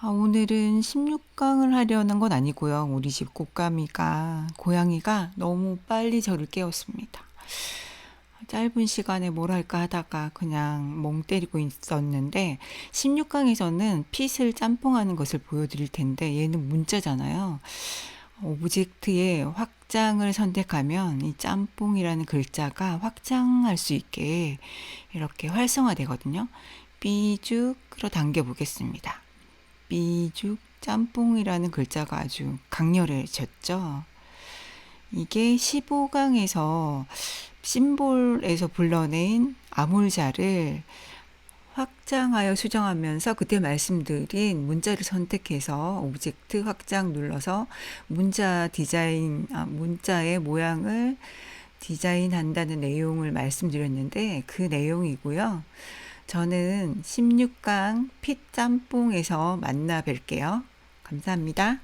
아, 오늘은 16강을 하려는 건 아니고요. 우리 집 꽃가미가, 고양이가 너무 빨리 저를 깨웠습니다. 짧은 시간에 뭘 할까 하다가 그냥 멍 때리고 있었는데 16강에서는 핏을 짬뽕하는 것을 보여드릴 텐데 얘는 문자잖아요. 오브젝트의 확장을 선택하면 이 짬뽕이라는 글자가 확장할 수 있게 이렇게 활성화되거든요. 삐죽 끌어당겨 보겠습니다. 삐죽 짬뽕이라는 글자가 아주 강렬해졌죠. 이게 15강에서 심볼에서 불러낸 아몰자를 확장하여 수정하면서 그때 말씀드린 문자를 선택해서 오브젝트 확장 눌러서 문자 디자인, 아, 문자의 모양을 디자인한다는 내용을 말씀드렸는데 그 내용이고요. 저는 16강 핏 짬뽕에서 만나 뵐게요. 감사합니다.